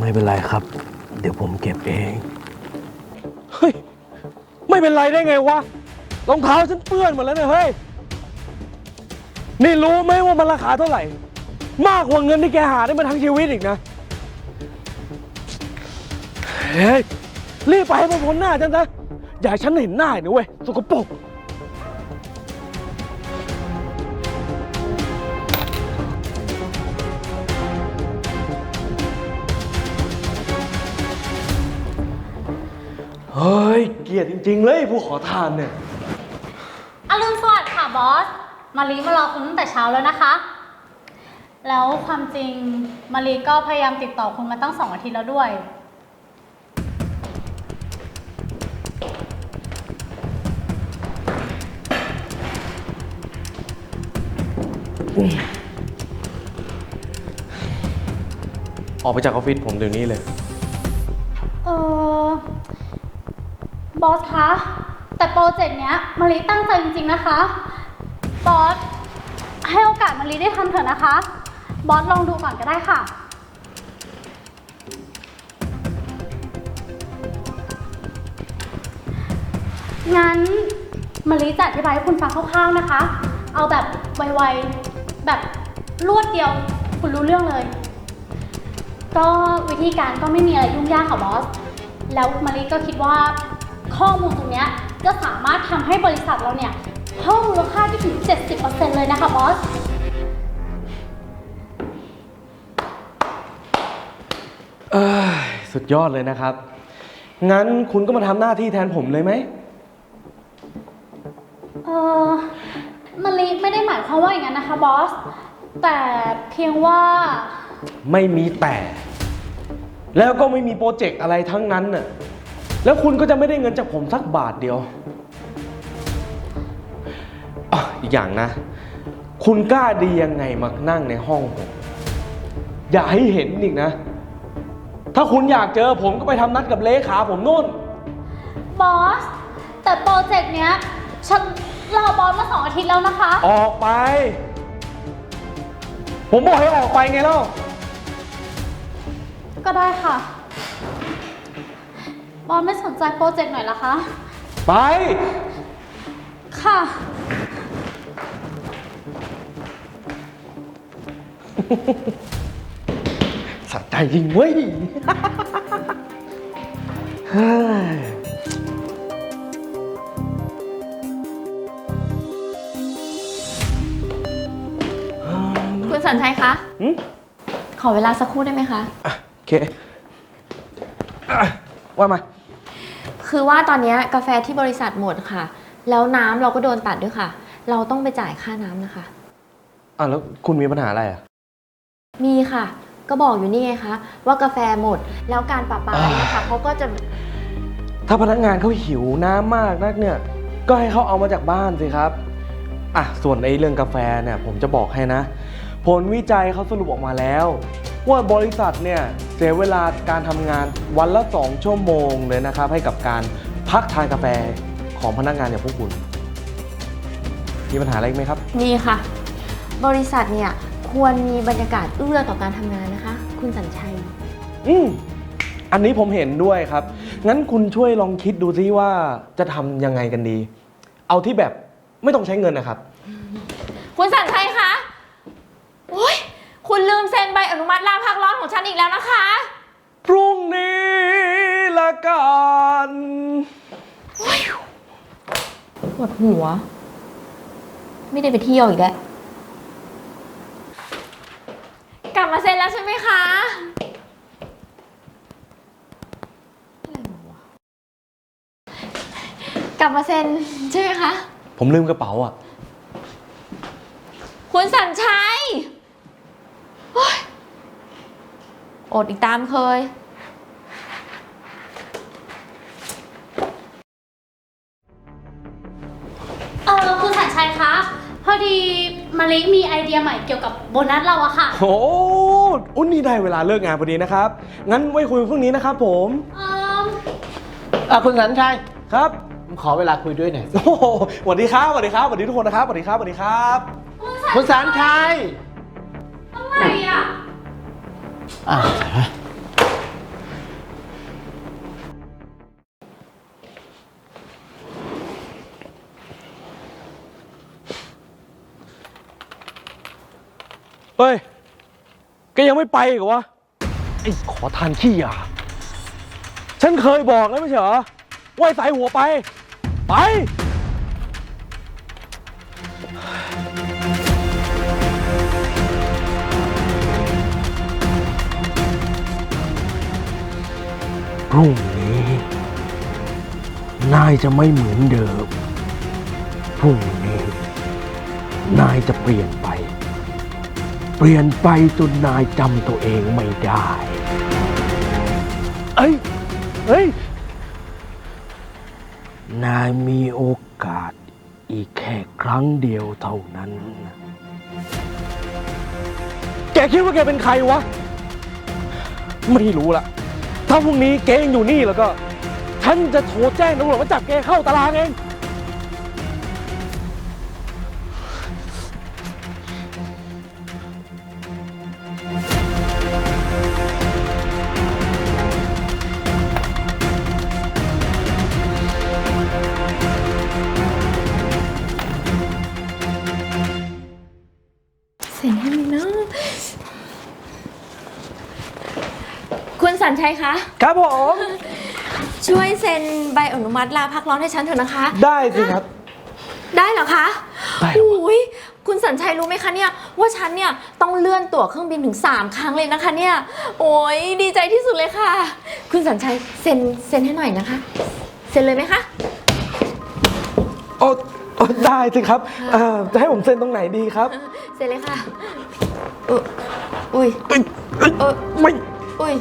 ไม่เป็นไรครับ เดี๋ยวผมเก็บเอง เฮ้ย ไม่เป็นไรได้ไงวะ รองเท้าฉันเปื้อนหมดแล้วเนี่ยเฮ้ย นี่รู้ไหมว่ามันราคาเท่าไหร่ มากกว่าเงินที่แกหาได้มาทั้งชีวิตอีกนะ เฮ้ย รีบไปให้มันพ้นหน้าฉันนะอย่าให้ฉันเห็นหน้าอีกนะเว้ย สกปรก เฮ้ย เกลียดจริง ๆ เลยผู้ขอทานเนี่ย อรุณสวัสดิ์ค่ะบอส มารีมารอคุณตั้งแต่เช้าแล้วนะคะ แล้วความจริงมารีก็พยายามติดต่อคุณมาตั้งสองอาทิตย์แล้วด้วย ออกไปจากออฟฟิศผมเดี๋ยวนี้เลย บอสคะ แต่โปรเจกต์เนี้ยมารีตั้งใจจริงๆนะคะ บอส ให้โอกาสมารีได้ทำเถอะนะคะ บอสลองดูก่อนก็ได้ค่ะ งั้นมารีจะอธิบายให้คุณฟังคร่าวๆนะคะ เอาแบบไวๆ แบบรวดเดียวคุณรู้เรื่องเลย ก็วิธีการก็ไม่มีอะไรยุ่งยากค่ะบอส แล้วมารีก็คิดว่า ข้อมูลตรงเนี้ยจะสามารถทำให้บริษัทเราเนี่ยเพิ่มมูลค่าได้ถึง 70%เลยนะคะบอส เอ้ยสุดยอดเลยนะครับ งั้นคุณก็มาทำหน้าที่แทนผมเลยไหม เออมารีไม่ได้หมายความว่าอย่างนั้นนะคะบอส แต่เพียงว่า ไม่มีแต่ แล้วก็ไม่มีโปรเจกต์อะไรทั้งนั้นน่ะ แล้วคุณก็จะไม่ได้เงินจากผมสักบาทเดียวอะอีกอย่างนะ คุณกล้าดียังไงมานั่งในห้องผม อย่าให้เห็นอีกนะ ถ้าคุณอยากเจอผมก็ไปทำนัดกับเลขาผมนู่น บอส แต่โปรเจกต์เนี้ย ฉันรอบอสมาสองอาทิตย์แล้วนะคะ ออกไป ผมบอกให้ออกไปไงเล่าก็ได้ค่ะ บอสไม่สนใจโปรเจกต์หน่อยเหรอคะ ไป ค่ะสัตว์ใจจริงเว้ย เฮ้ยคุณสันชัยคะ หึขอเวลาสักครู่ได้ไหมคะ อะโอเคอะว่ามา คือว่าตอนเนี้ยกาแฟที่บริษัทหมดค่ะ แล้วน้ำเราก็โดนตัดด้วยค่ะ เราต้องไปจ่ายค่าน้ำนะคะ อะแล้วคุณมีปัญหาอะไรอะ มีค่ะ ก็บอกอยู่นี่ไงคะว่ากาแฟหมดแล้วการประปาเนี่ยค่ะเขาก็จะถ้าพนักงานเขาหิวน้ำมากนักเนี่ย ก็ให้เขาเอามาจากบ้านสิครับ อะ ส่วนไอ้เรื่องกาแฟเนี่ย ผมจะบอกให้นะ ผลวิจัยเขาสรุปออกมาแล้ว ว่าบริษัทเนี่ยเสียเวลาการทำงานวันละ 2 ชั่วโมงเลยนะครับ ให้กับการพักทานกาแฟของพนักงานอย่างพวกคุณ มีปัญหาอะไรอีกไหมครับมีค่ะ บริษัทเนี่ยควรมีบรรยากาศเอื้อต่อการทำงานนะคะ คุณสัญชัย อืมอันนี้ผมเห็นด้วยครับ งั้นคุณช่วยลองคิดดูซิว่าจะทำยังไงกันดี เอาที่แบบไม่ต้องใช้เงินนะครับ คุณสัญชัยคะโอ๊ย คุณลืมเซ็นใบอนุมัติลาพักร้อนของฉันอีกแล้วนะคะ พรุ่งนี้ละกันปวดหัว ไม่ได้ไปเที่ยวอีกแล้ว กลับมาเซ็นแล้วใช่ไหมคะอะไรวะกลับมาเซ็นใช่ไหมคะ ผมลืมกระเป๋าอะ คุณสัญชัยโอ๊ย อดอีกตามเคยเออคุณสัญชัยคะพอดีมาริมีไอเดียใหม่เกี่ยวกับโบนัสเราอะค่ะ โอ้อุ้นนี่ได้เวลาเลิกงานพอดีนะครับ งั้นไว้คุยพรุ่งนี้นะครับผมเอออะคุณสันชัยครับ ผมขอเวลาคุยด้วยหน่อยโอ้โหสวัสดีครับสวัสดีครับสวัสดีทุกคนนะครับสวัสดีครับสวัสดีครับ คุณสันชัย อะไรอะ อะเฮ้ยแกยังไม่ไปกเหรอวะ ไอ้ขอทานขี้อะ ฉันเคยบอกแล้วไม่ใช่เหรอว่าใส่หัวไป ไป พรุ่งนี้ นายจะไม่เหมือนเดิม พรุ่งนี้ นายจะเปลี่ยนไป เปลี่ยนไปจนนายจำตัวเองไม่ได้ เอ้ย เฮ้ย นายมีโอกาสอีกแค่ครั้งเดียวเท่านั้นนะแกคิดว่าแกเป็นใครวะ ไม่รู้ละ ถ้าพรุ่งนี้แกยังอยู่นี่แล้วก็ ฉันจะโทรแจ้งตำรวจมาจับแกเข้าตารางเองเซ็นให้ไหมนะคุณ สันชัยคะ ครับผม ช่วยเซ็นใบอนุมัติลาพักร้อนให้ฉันเถอะนะคะ ได้สิครับ ได้เหรอคะได้เหรอวะอุ้ยคุณสัญชัยรู้ไหมคะเนี่ยว่าฉันเนี่ยต้องเลื่อนตั๋วเครื่องบินถึง 3 ครั้งเลยนะคะเนี่ย โอ้ยดีใจที่สุดเลยค่ะ คุณสัญชัยเซ็นเซ็นให้หน่อยนะคะ เซ็นเลยไหมคะ โอ้โอ้ได้สิครับเอ่อจะให้ผมเซ็นตรงไหนดีครับเซ็นเลยค่ะอุ๊ยอุ้ยเอ้ยเอ้ยเออไม่ อุ้ย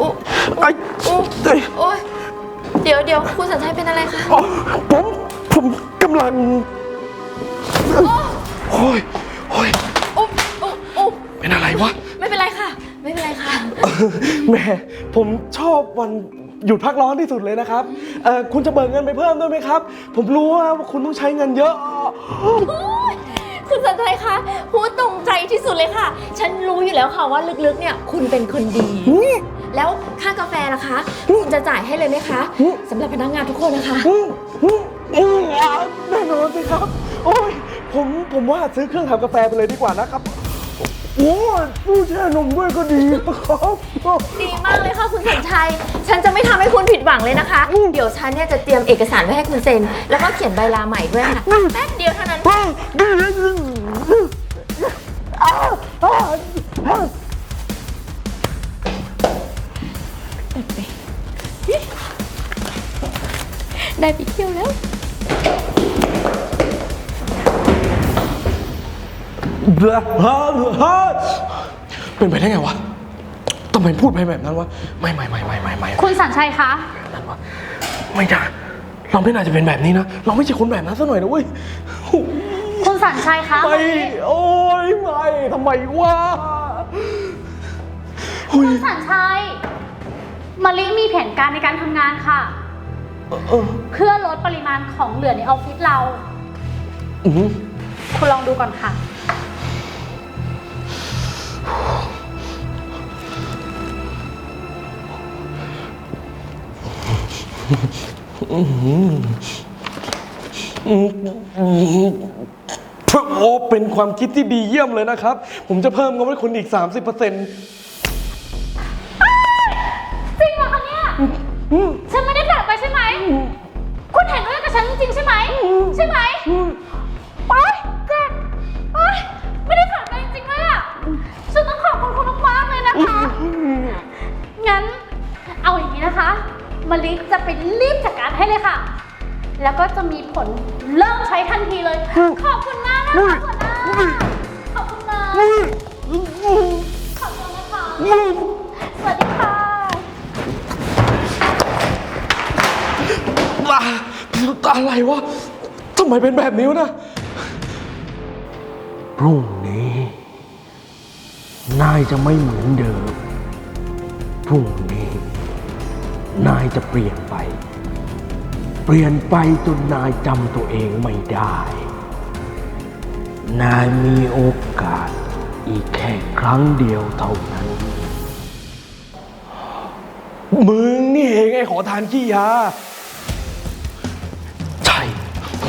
อุ๊ยไอ้อุ๊ยเอ้ยโอ้ยเดี๋ยวเดี๋ยวคุณสัญชัยเป็นอะไรคะ อ๋อผมผมกำลังโอ้ยโอ้ยอุ๊บอุ๊บอุ๊บเป็นอะไรวะไม่เป็นไรค่ะ ไม่เป็นไรค่ะ แหม่ผมชอบวันหยุดพักร้อนที่สุดเลยนะครับเอ่อคุณจะเบิกเงินไปเพิ่มด้วยไหมครับ ผมรู้ว่าคุณต้องใช้เงินเยอะ คุณสันชัยคะพูดตรงใจที่สุดเลยค่ะ ฉันรู้อยู่แล้วค่ะว่าลึกๆเนี่ย คุณเป็นคนดี แล้วค่ากาแฟล่ะคะ คุณจะจ่ายให้เลยไหมคะสำหรับพนักงานทุกคนนะคะอืมอืมอืมแน่นอนสิครับ โอ้ยผมผมว่าซื้อเครื่องทำกาแฟไปเลยดีกว่านะครับ โอ้ยผู้แช่นมด้วยก็ดีนะครับ ดีมากเลยค่ะคุณสัญชัย ฉันจะไม่ทำให้คุณผิดหวังเลยนะคะ เดี๋ยวฉันเนี่ยจะเตรียมเอกสารไว้ให้คุณเซ็น แล้วก็เขียนใบลาใหม่ด้วยค่ะ แป๊บเดียวเท่านั้นได้ไปเที่ยวแล้ว เป็นไปได้ไงวะทำไมพูดไปแบบนั้นวะ ไม่ไม่ไม่ไม่ไม่ไม่คุณสัญชัยคะ นั้นวะไม่ได้เราไม่น่าจะเป็นแบบนี้นะ เราไม่ใช่คนแบบนั้นซะหน่อยนะเว้ย คุณสัญชัยคะไม่ โอ้ยไม่ทำไมวะหุยคุณสัญชัยมาลิมีแผนการในการทำงานค่ะเออเพื่อลดปริมาณของเหลือในออฟฟิศเราอื้อหือคุณลองดูก่อนค่ะ โอ้เป็นความคิดที่ดีเยี่ยมเลยนะครับ ผมจะเพิ่มเงินให้คุณอีก 30%จริงเหรอคะเนี่ย ฉันไม่ได้แปลกไปใช่ไหม คุณเห็นด้วยกับฉันจริงๆใช่ไหม ใช่ไหมโอ๊ยเจ็บโอ๊ยไม่ได้แปลกไปจริงๆเลยอะฉันต้องขอบคุณคุณมากๆเลยนะคะ งั้น เอาอย่างนี้นะคะ มาลิจะไปรีบจัดการให้เลยค่ะ แล้วก็จะมีผลเริ่มใช้ทันทีเลย ขอบคุณมากนะคะหัวหน้าขอบคุณนะขอบคุณนะคะสวัสดีค่ะอะอะไรวะทำไมเป็นแบบนี้วะนะพรุ่งนี้ นายจะไม่เหมือนเดิมพรุ่งนี้ นายจะเปลี่ยนไป เปลี่ยนไปจนนายจำตัวเองไม่ได้ นายมีโอกาสอีกแค่ครั้งเดียวเท่านั้น มึงนี่เองไอ้ขอทานขี้ยา ใช่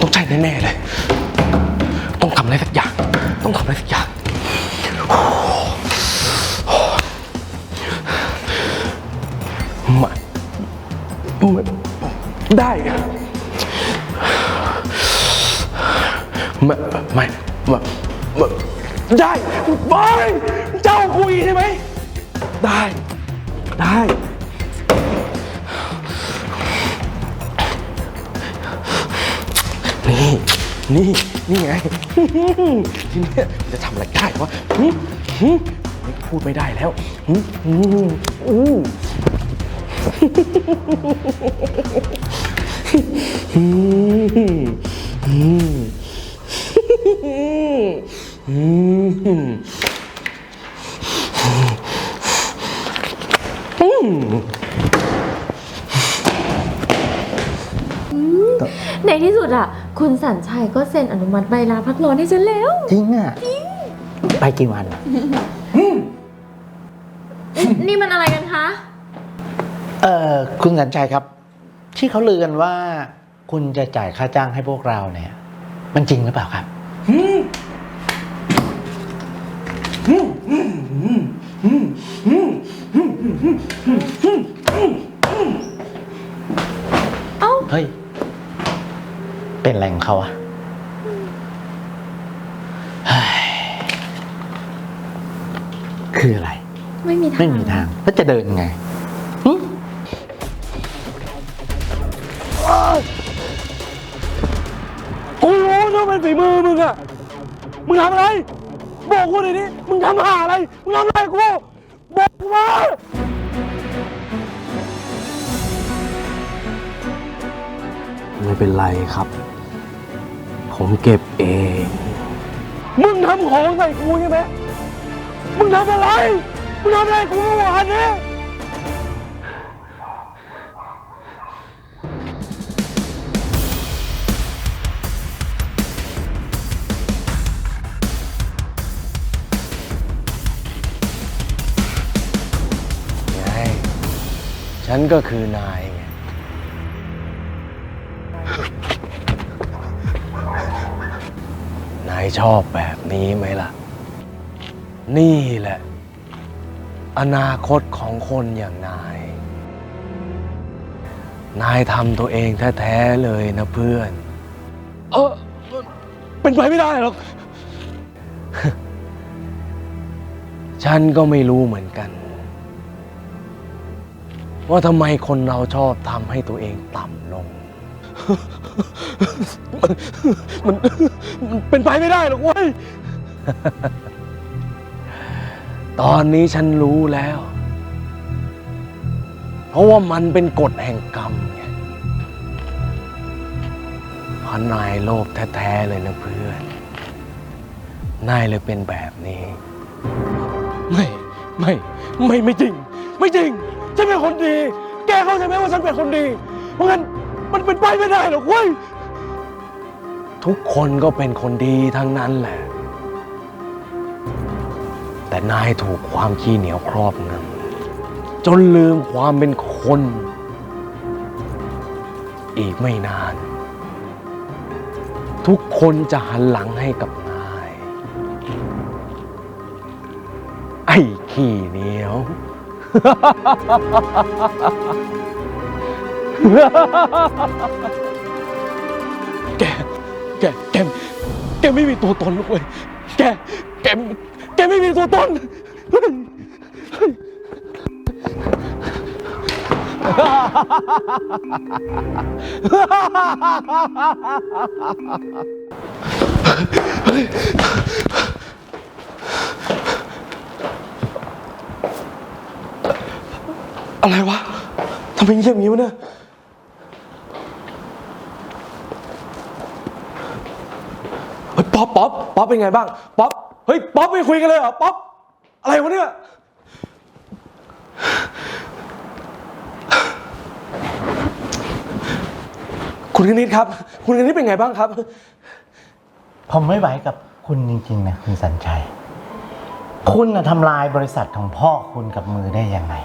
ต้องใช่แน่ๆเลย ต้องทำอะไรสักอย่าง ต้องทำอะไรสักอย่างมา ได้อะไม่ไม่ไม่ไม่ได้บอยเจ้าคุยใช่ไหม ได้ ได้ นี่ นี่ นี่ไง ทีเนี้ยจะทำอะไรได้วะไม่พูดไม่ได้แล้ว อู้ ในที่สุดอะ คุณสัญชัยก็เซ็นอนุมัติใบลาพักร้อนให้ฉันแล้ว จริงอะ ไปกี่วัน นี่มันอะไรกันคะ เออคุณสัญชัยครับ ที่เขาลือกันว่า คุณจะจ่ายค่าจ้างให้พวกเราเนี่ย มันจริงหรือเปล่าครับเอ้าเฮ้ย เป็นอะไรของเขาอะเฮ้ยคืออะไร ไม่มีทาง ไม่มีทางแล้วจะเดินไง รู้นะเป็นฝีมือมึงอะมึงทำอะไร บอกกูหน่อยดิมึงทำหาอะไร มึงทำอะไรกูบอกกูมาไม่เป็นไรครับ ผมเก็บเอง มึงทำของใส่กูใช่ไหมมึงทำอะไร มึงทำอะไรกูเมื่อวานเนี่ย นก็คือนายไง นายชอบแบบนี้ไหมล่ะ นี่แหละ อนาคตของคนอย่างนาย นายทำตัวเองแท้ๆเลยนะเพื่อน เออ เป็นไปไม่ได้หรอก ฉันก็ไม่รู้เหมือนกัน ว่าทำไมคนเราชอบทำให้ตัวเองต่ำลง มันมันมันเป็นไปไม่ได้หรอกเว้ย ตอนนี้ฉันรู้แล้ว เพราะว่ามันเป็นกฎแห่งกรรมไงเพราะนายโลภแท้ๆเลยนะเพื่อน นายเลยเป็นแบบนี้ ไม่ ไม่ ไม่ ไม่จริง ไม่จริง ฉันเป็นคนดี แกเข้าใจไหมว่าฉันเป็นคนดี เพราะงั้นมันเป็นไปไม่ได้หรอกเว้ย ทุกคนก็เป็นคนดีทั้งนั้นแหละ แต่นายถูกความขี้เหนียวครอบงำจนลืมความเป็นคน อีกไม่นาน ทุกคนจะหันหลังให้กับนาย ไอ้ขี้เหนียว แก แก แก แกไม่มีตัวตนหรอกเว้ย แก แก แกไม่มีตัวตน เฮ้ยเฮ้ย อะไรวะทำไมเงียบงี้วะเนี่ยเฮ้ยป๊อปป๊อปป๊อปเป็นไงบ้างป๊อปเฮ้ยป๊อปไม่คุยกันเลยเหรอป๊อปอะไรวะเนี่ยคุณกนิษฐ์ครับ คุณกนิษฐ์เป็นไงบ้างครับ ผมไม่ไหวกับคุณจริงๆนะคุณสัญชัย คุณนะทำลายบริษัทของพ่อคุณกับมือได้ยังไง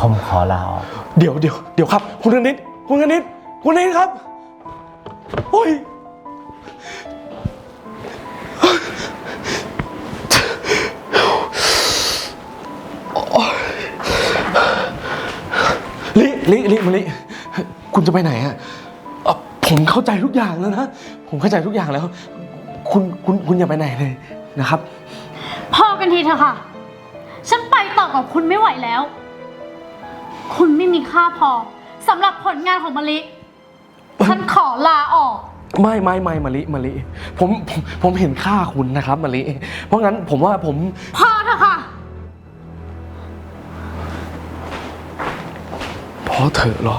ผมขอลาออกเดี๋ยวเดี๋ยวเดี๋ยวครับ คุณกนิษฐ์คุณกนิษฐ์คุณกนิษฐ์ครับโอ้ยลิลิลิมาลิ คุณจะไปไหนอะเอ่อผมเข้าใจทุกอย่างแล้วนะ ผมเข้าใจทุกอย่างแล้ว คุณคุณคุณอย่าไปไหนเลยนะครับ พอกันทีเถอะค่ะ ฉันไปต่อกับคุณไม่ไหวแล้ว คุณไม่มีค่าพอสำหรับผลงานของมะลิ ฉันขอลาออก ไม่ไม่ไม่มาลิมาลิผมผมผมเห็นค่าคุณนะครับมาลิ เพราะงั้นผมว่าผมพอเถอะค่ะ พอเถอะเหรอ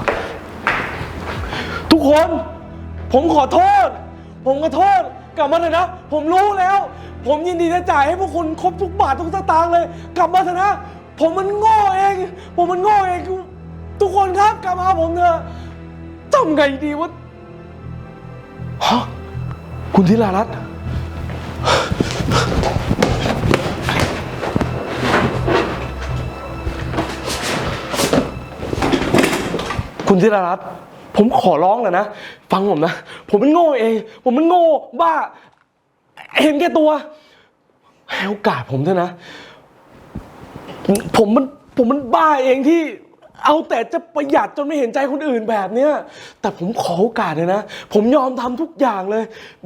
ทุกคน ผมขอโทษ ผมขอโทษกลับมาเถอะนะ ผมรู้แล้ว ผมยินดีจะจ่ายให้พวกคุณครบทุกบาททุกสตางค์เลย กลับมาเถอะนะ ผมมันโง่เอง ผมมันโง่เอง ทุกคนครับกลับมาหาผมเถอะทำไงดีวะฮะคุณธิรารัตน์คุณธิรารัตน์ผมขอร้องเลยนะ ฟังผมนะ ผมมันโง่เอง ผมมันโง่บ้า เห็นแก่ตัว ให้โอกาสผมเถอะนะ ผมมันผมมันบ้าเองที่เอาแต่จะประหยัดจนไม่เห็นใจคนอื่นแบบเนี้ยแต่ผมขอโอกาสเลยนะ ผมยอมทำทุกอย่างเลย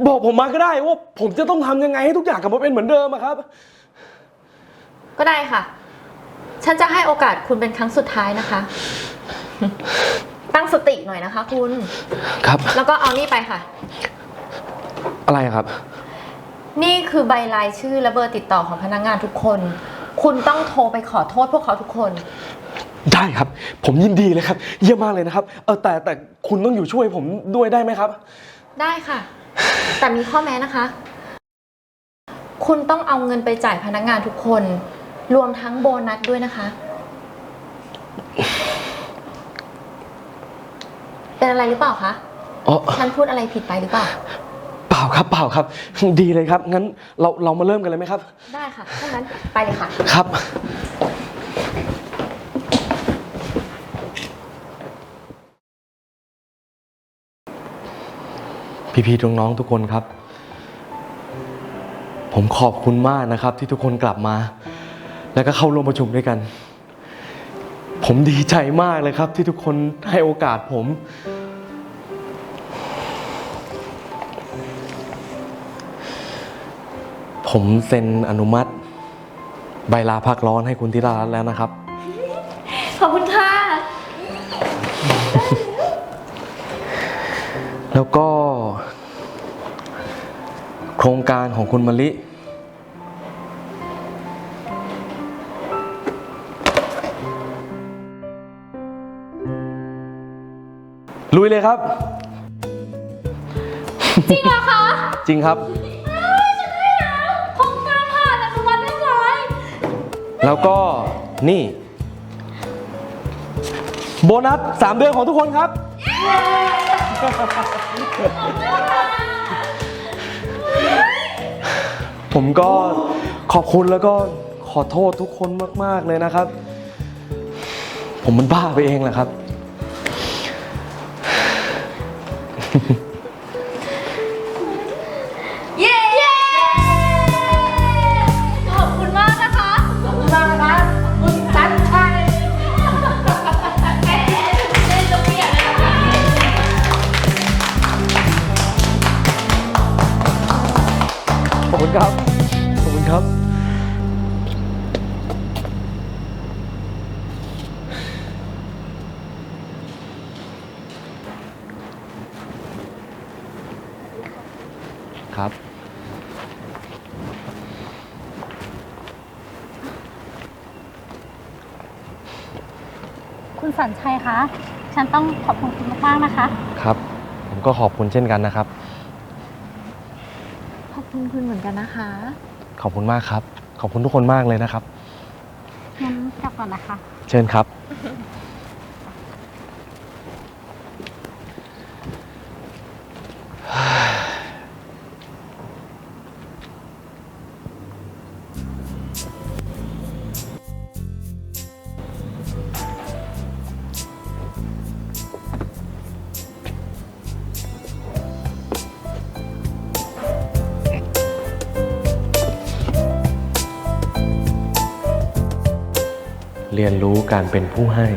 บอกผมมาก็ได้ว่า ผมจะต้องทำยังไงให้ทุกอย่างกลับมาเป็นเหมือนเดิมอะครับ ก็ได้ค่ะ ฉันจะให้โอกาสคุณเป็นครั้งสุดท้ายนะคะ ตั้งสติหน่อยนะคะ คุณ ครับ แล้วก็เอานี่ไปค่ะ อะไรครับ นี่คือใบรายชื่อและเบอร์ติดต่อของพนักงานทุกคน คุณต้องโทรไปขอโทษพวกเขาทุกคน ได้ครับ ผมยินดีเลยครับ เยี่ยมมากเลยนะครับ เออแต่แต่คุณต้องอยู่ช่วยผมด้วยได้ไหมครับ ได้ค่ะ แต่มีข้อแม้นะคะ คุณต้องเอาเงินไปจ่ายพนักงานทุกคน รวมทั้งโบนัสด้วยนะคะ เป็นอะไรหรือเปล่าคะ อ๋อ ฉันพูดอะไรผิดไปหรือเปล่าเป ล่าครับเปล่าครับ ดีเลยครับ งั้นเราเรามาเริ่มกันเลยไหมครับ ได้ค่ะถ้างั้นไปเลยค่ะ ครับ พี่ๆน้องๆทุกคนครับ ผมขอบคุณมากนะครับ ที่ทุกคนกลับมา แล้วก็เข้าร่วมประชุมด้วยกัน ผมดีใจมากเลยครับ ที่ทุกคนให้โอกาสผม ผมเซ็นอนุมัติ ใบลาพักร้อนให้คุณธิรารัตน์แล้วนะครับ ขอบคุณค่ะ แล้วก็ โครงการของคุณมะลิ ลุยเลยครับ จริงเหรอคะ จริงครับ แล้วก็นี่ โบนัส3เดือนของทุกคนครับ ผมก็ขอบคุณแล้วก็ขอโทษทุกคนมาก ๆ เลยนะครับ ผมมันบ้าไปเองแหละครับ ครับ คุณสันชัยคะ ฉันต้องขอบคุณคุณมากๆนะคะ ครับ ผมก็ขอบคุณเช่นกันนะครับ ขอบคุณคุณเหมือนกันนะคะขอบคุณมากครับ ขอบคุณทุกคนมากเลยนะครับ งั้นกลับก่อนนะคะ เชิญครับ เรียนรู้การเป็นผู้ให้